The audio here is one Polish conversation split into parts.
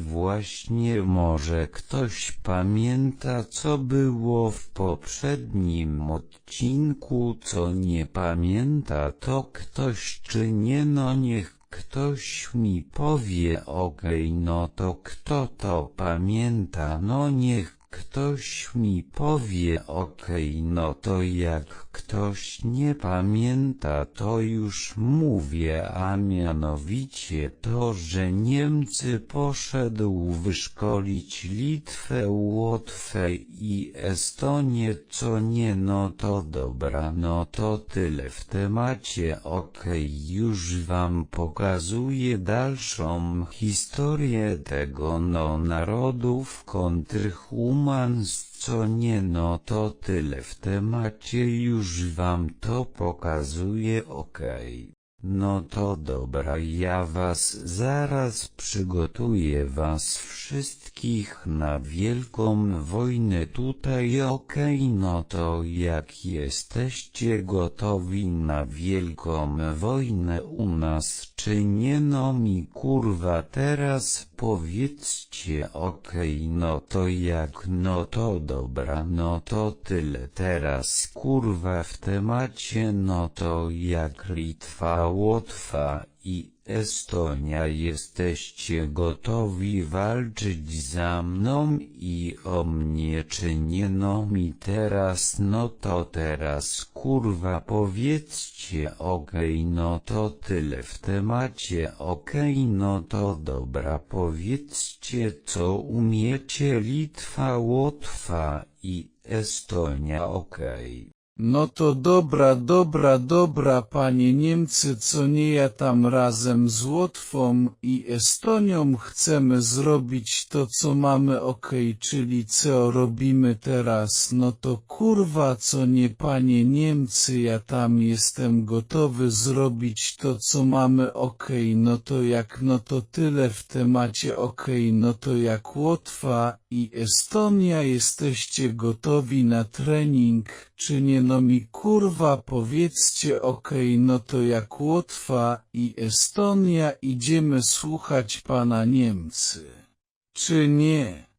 właśnie może ktoś pamięta co było w poprzednim odcinku co nie pamięta to ktoś czy nie no niech ktoś mi powie okej no to kto to pamięta no niech ktoś mi powie okej no to jak ktoś nie pamięta to już mówię a mianowicie to że Niemcy poszedł wyszkolić Litwę Łotwę i Estonię co nie no to dobra no to tyle w temacie. Okej już wam pokazuję dalszą historię tego no narodów kontrhumans co nie no to tyle w temacie już wam to pokazuję okej. No to dobra ja was zaraz przygotuję was wszystkich na wielką wojnę tutaj. Okej no to jak jesteście gotowi na wielką wojnę u nas czy nie no mi kurwa teraz powiedzcie okej no to jak no to dobra no to tyle teraz kurwa w temacie no to jak Litwa Łotwa i Estonia jesteście gotowi walczyć za mną i o mnie czy nie no mi teraz no to teraz kurwa powiedzcie okej no to tyle w temacie okej no to dobra powiedzcie co umiecie Litwa Łotwa i Estonia okej. No to dobra, dobra, dobra, panie Niemcy, co nie ja tam razem z Łotwą i Estonią chcemy zrobić to, co mamy okej, czyli co robimy teraz, no to kurwa, co nie panie Niemcy, ja tam jestem gotowy zrobić to, co mamy okej, no to jak, no to tyle w temacie okej, no to jak Łotwa i Estonia jesteście gotowi na trening, czy nie no mi kurwa powiedzcie okej no to jak Łotwa i Estonia idziemy słuchać pana Niemcy. Czy nie?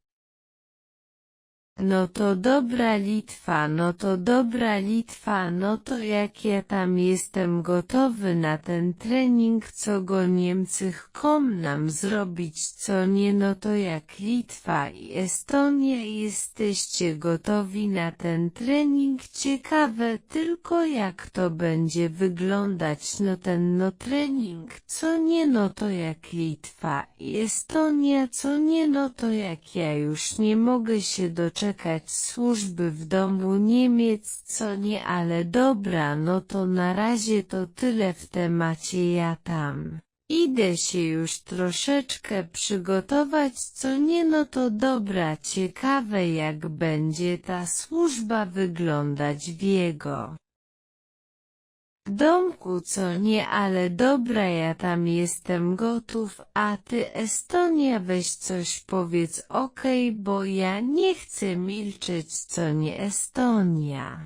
No to dobra Litwa, no to dobra Litwa, no to jak ja tam jestem gotowy na ten trening, co go Niemcy chcą nam zrobić, co nie, no to jak Litwa i Estonia jesteście gotowi na ten trening, ciekawe tylko jak to będzie wyglądać, no ten no trening, co nie, no to jak Litwa i Estonia, co nie, no to jak ja już nie mogę się doczekać czekać służby w domu Niemiec co nie ale dobra no to na razie to tyle w temacie ja tam. Idę się już troszeczkę przygotować co nie no to dobra ciekawe jak będzie ta służba wyglądać w jego domku co nie ale dobra ja tam jestem gotów, a ty Estonia weź coś powiedz okej bo ja nie chcę milczeć co nie Estonia.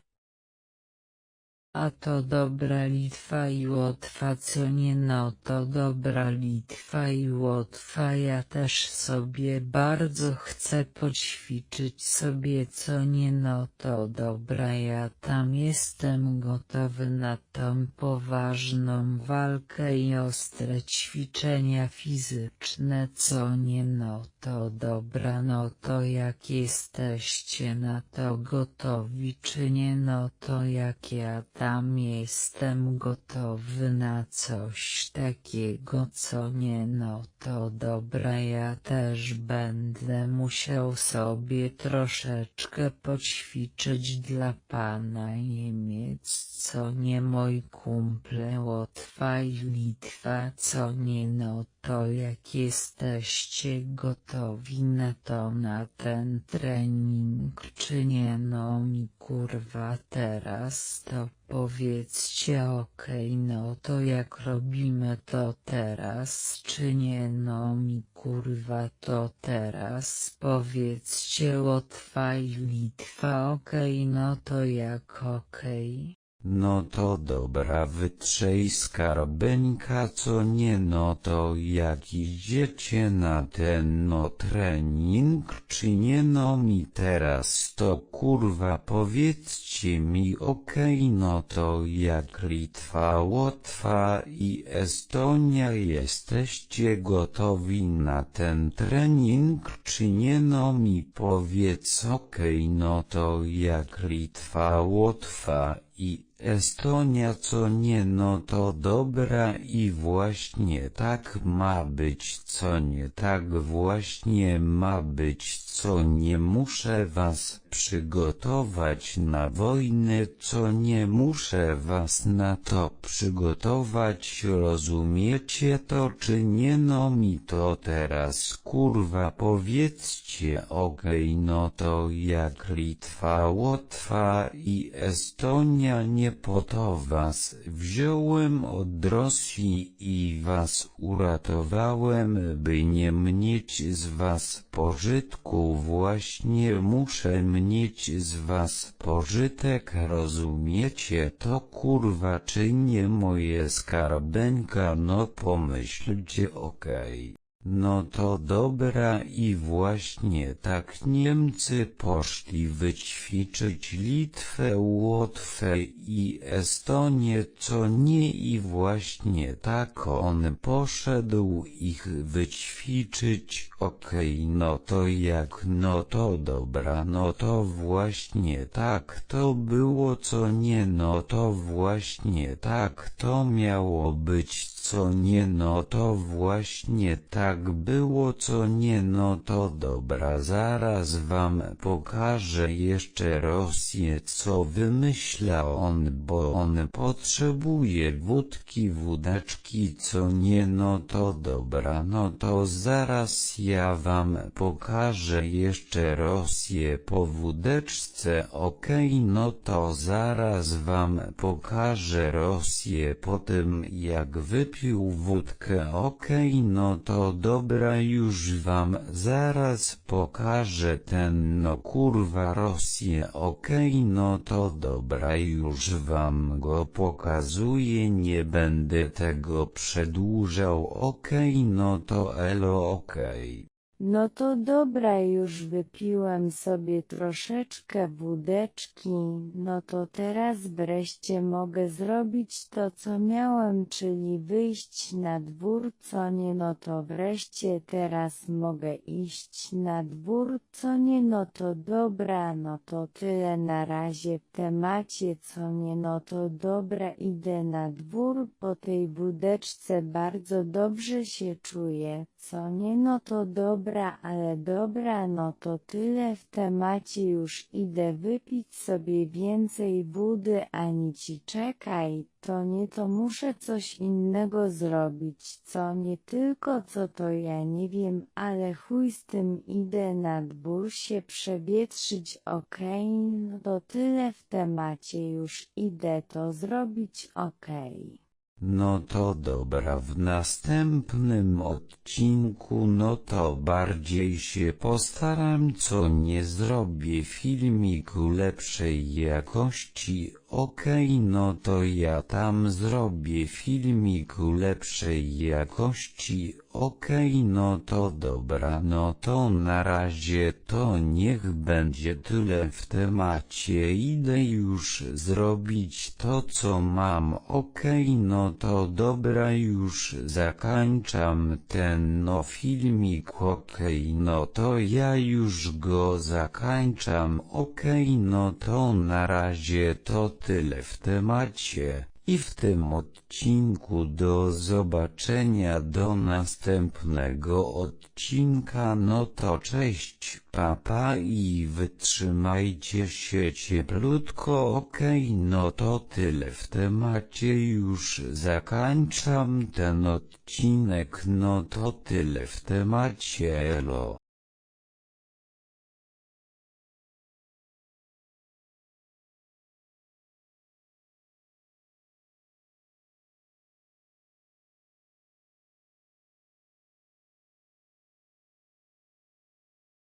A to dobra Litwa i Łotwa co nie no to dobra Litwa i Łotwa. Ja też sobie bardzo chcę poćwiczyć sobie co nie no to dobra. Ja tam jestem gotowy na tą poważną walkę i ostre ćwiczenia fizyczne co nie no to dobra. No to jak jesteście na to gotowi czy nie no to jak ja tam jestem gotowy na coś takiego co nie no to dobra ja też będę musiał sobie troszeczkę poćwiczyć dla pana Niemiec co nie mój kumple Łotwa i Litwa co nie no to jak jesteście gotowi na to na ten trening czy nie no mi kurwa teraz to powiedzcie okej no to jak robimy to teraz czy nie no mi kurwa to teraz powiedzcie Łotwa i Litwa okej no to jak okej. No to dobra wytrzej skarbeńka co nie no to jak idziecie na ten no trening czy nie no mi teraz to kurwa powiedzcie mi okej no to jak Litwa, Łotwa i Estonia jesteście gotowi na ten trening czy nie no mi powiedz okej no to jak Litwa, Łotwa i Estonia co nie no to dobra i właśnie tak ma być co nie tak właśnie ma być co nie muszę was przygotować na wojnę co nie muszę was na to przygotować rozumiecie to czy nie no mi to teraz kurwa powiedzcie okej no to jak Litwa, Łotwa i Estonia nie po to was wziąłem od Rosji i was uratowałem by nie mieć z was pożytku. Właśnie muszę mieć z was pożytek rozumiecie? To kurwa czy nie moje skarbenka no pomyślcie okej. No to dobra i właśnie tak Niemcy poszli wyćwiczyć Litwę, Łotwę i Estonię co nie i właśnie tak on poszedł ich wyćwiczyć. Okej no to jak no to dobra no to właśnie tak to było co nie no to właśnie tak to miało być co nie no to właśnie tak było co nie no to dobra zaraz wam pokażę jeszcze Rosję co wymyśla on bo on potrzebuje wódki wódeczki co nie no to dobra no to zaraz ja wam pokażę jeszcze Rosję po wódeczce okej no to zaraz wam pokażę Rosję po tym jak wypił wódkę. Okej no to dobra już wam zaraz pokażę ten no kurwa Rosję. Okej no to dobra już wam go pokazuję nie będę tego przedłużał. Okej no to elo okej. No to dobra, już wypiłem sobie troszeczkę wódeczki, no to teraz wreszcie mogę zrobić to co miałem, czyli wyjść na dwór, co nie no to wreszcie teraz mogę iść na dwór, co nie no to dobra, no to tyle na razie w temacie, co nie no to dobra, idę na dwór, po tej wódeczce bardzo dobrze się czuję, co nie no to dobra, ale dobra no to tyle w temacie już idę wypić sobie więcej wody ani ci czekaj, to nie to muszę coś innego zrobić, co nie tylko co to ja nie wiem, ale chuj z tym idę na dwór się przewietrzyć okej, no to tyle w temacie już idę to zrobić okej. No to dobra w następnym odcinku no to bardziej się postaram co nie zrobię filmiku lepszej jakości okej no to ja tam zrobię filmiku lepszej jakości. Okej no to dobra no to na razie to niech będzie tyle w temacie. Idę już zrobić to co mam. Okej no to dobra już zakończam ten no filmik. Okej no to ja już go zakończam. Okej no to na razie to tyle w temacie i w tym odcinku do zobaczenia do następnego odcinka. No to cześć papa i wytrzymajcie się cieplutko okej? No to tyle w temacie już zakończam ten odcinek. No to tyle w temacie elo